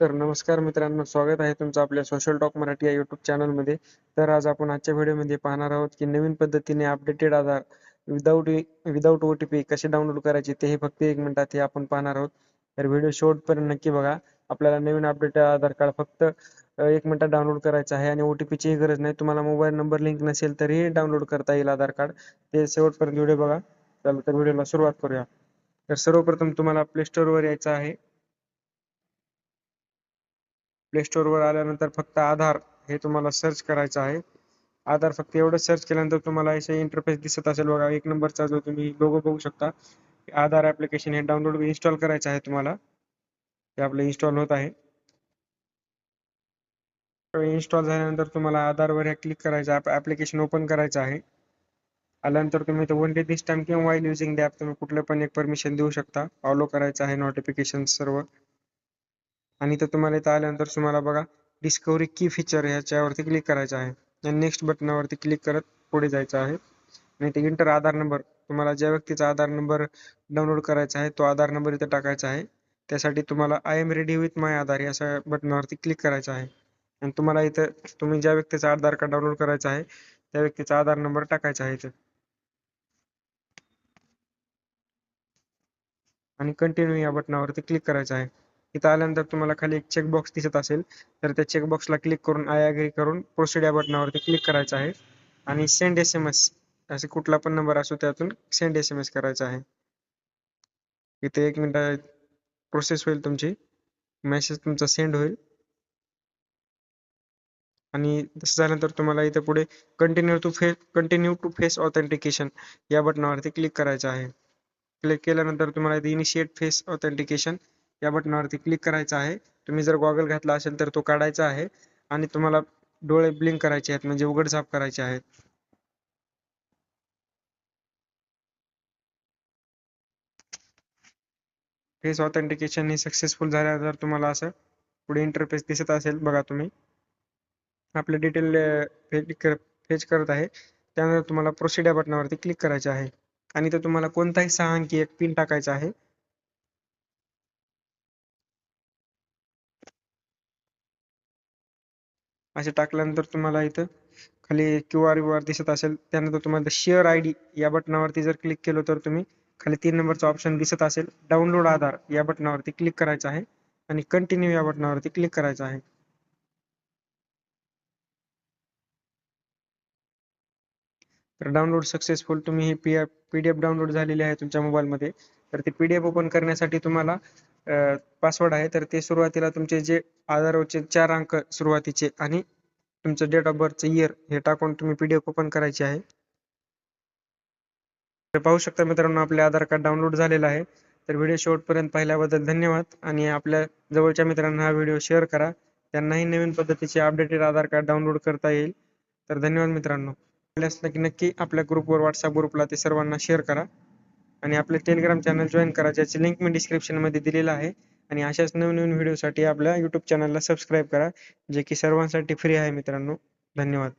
तर नमस्कार मित्रांनो स्वागत आहे तुमचं आपल्या सोशल टॉक मराठी या यूट्यूब चॅनलमध्ये तर आज आपण आजच्या व्हिडिओमध्ये पाहणार आहोत की नवीन पद्धतीने updated Aadhaar without without O T P कसे डाउनलोड करायचे ते हे फक्त एक मिनिटात हे आपण पाहणार आहोत. तर व्हिडिओ शेवटपर्यंत नक्की बघा. आपल्याला नवीन अपडेटेड आधार कार्ड फक्त एक मिनिटात डाउनलोड करायचं आहे आणि ओ टी पीचीही गरज नाही. तुम्हाला मोबाईल नंबर लिंक नसेल तरीही डाउनलोड करता येईल आधार कार्ड. ते शेवटपर्यंत व्हिडिओ बघा. चला तर व्हिडिओला सुरुवात करूया. तर सर्वप्रथम तुम्हाला प्ले स्टोअरवर यायचं आहे. प्ले वर आल्यानंतर फक्त आधार हे तुम्हाला सर्च करायचं आहे. आधार फक्त एवढं सर्च केल्यानंतर तुम्हाला असे इंटरफेस दिसत असेल बघा एक नंबरचा जो तुम्ही लोगो बघू शकता. आधार ॲप्लिकेशन हे डाउनलोड इन्स्टॉल करायचं आहे तुम्हाला. हे आपलं इन्स्टॉल होत आहे. इन्स्टॉल झाल्यानंतर तुम्हाला आधारवर क्लिक करायचं ॲप्लिकेशन ओपन करायचं आहे. आल्यानंतर तुम्ही वन डे दिस टाइम किंवा वाईल युझिंग द ॲप तुम्ही कुठलं पण एक परमिशन देऊ शकता. फॉलो करायचं आहे नोटिफिकेशन सर्व. आणि इथं तुम्हाला इथं आल्यानंतर तुम्हाला बघा डिस्कवरी की फीचर ह्याच्यावरती क्लिक करायचं आहे. आणि नेक्स्ट बटनावरती क्लिक करत पुढे जायचं आहे. आणि इथे इंटर आधार नंबर तुम्हाला ज्या व्यक्तीचा आधार नंबर डाउनलोड करायचा आहे तो आधार नंबर इथं टाकायचा आहे. त्यासाठी तुम्हाला I am ready with my Aadhaar या बटनावरती क्लिक करायचं आहे. आणि तुम्हाला इथं तुम्ही ज्या व्यक्तीचा आधार कार्ड डाउनलोड करायचा आहे त्या व्यक्तीचा आधार नंबर टाकायचा आहे इथं. आणि कंटिन्यू या बटनावरती क्लिक करायचं आहे. इथं आल्यानंतर तुम्हाला खाली एक चेकबॉक्स दिसत असेल तर त्या चेकबॉक्सला क्लिक करून आय अग्री करून प्रोसिड या बटनावरती क्लिक करायचं आहे. आणि सेंड एस एम एस असे कुठला पण नंबर असो त्यातून सेंड एस एम एस करायचा आहे. इथे एक मिनिट प्रोसेस होईल तुमची. मेसेज तुमचा सेंड होईल. आणि तसं झाल्यानंतर तुम्हाला इथे पुढे continue to face continue to face authentication या बटनावरती क्लिक करायचं आहे. क्लिक केल्यानंतर तुम्हाला इथे इनिशिएट फेस ऑथेंटिकेशन या बटनावरती क्लिक करायचं आहे. तुम्ही जर गॉगल घातला असेल तर तो काढायचा आहे. आणि तुम्हाला डोळे ब्लिंक करायचे आहेत म्हणजे उघडझाप करायचे आहेत फेस ऑथेंटिकेशन हे सक्सेसफुल झाल्यानंतर तुम्हाला असं पुढे इंटरफेस दिसत असेल बघा तुम्ही. आपले डिटेल फेच करत आहे. त्यानंतर तुम्हाला प्रोसिड या बटनावरती क्लिक करायचे आहे. आणि तर तुम्हाला कोणताही सहा अंकी एक पिन टाकायचा आहे. असे टाकल्यानंतर तुम्हाला इथं खाली क्यू आर यू आर दिसत असेल त्यानंतर तुम्हाला शेअर आय डी या बटनावरती जर क्लिक केलं तर तुम्ही खाली तीन नंबरचा ऑप्शन दिसत असेल. डाउनलोड आधार या बटनावरती क्लिक करायचं आहे आणि कंटिन्यू या बटनावरती क्लिक करायचं आहे. तर डाउनलोड सक्सेसफुल तुम्ही ही P P D F download झालेली आहे तुमच्या मोबाईलमध्ये तर ती पी डी एफ ओपन करण्यासाठी तुम्हाला पासवर्ड आहे तर ते सुरुवातीला तुमचे जे आधारचे चार अंक सुरुवातीचे आणि तुमचं डेट ऑफ बर्थचं इयर हे टाकून तुम्ही पी डी एफ ओपन करायची आहे. तर पाहू शकता मित्रांनो आपले आधार कार्ड डाउनलोड झालेलं आहे. तर व्हिडिओ शेवटपर्यंत पाहिल्याबद्दल धन्यवाद. आणि आपल्या जवळच्या मित्रांना हा व्हिडिओ शेअर करा. त्यांनाही नवीन पद्धतीचे अपडेटेड आधार कार्ड डाउनलोड करता येईल. तर धन्यवाद मित्रांनो. की नक्की आपल्या ग्रुपवर व्हॉट्सअप ग्रुपला ते सर्वांना शेअर करा. आणि आपले टेलिग्राम चॅनल जॉईन करा ज्याची लिंक मी डिस्क्रिप्शनमध्ये आहे. आणि अशाच नवनवीन व्हिडिओसाठी आपल्या यूट्यूब चॅनलला सबस्क्राईब करा जे की सर्वांसाठी फ्री आहे मित्रांनो. धन्यवाद.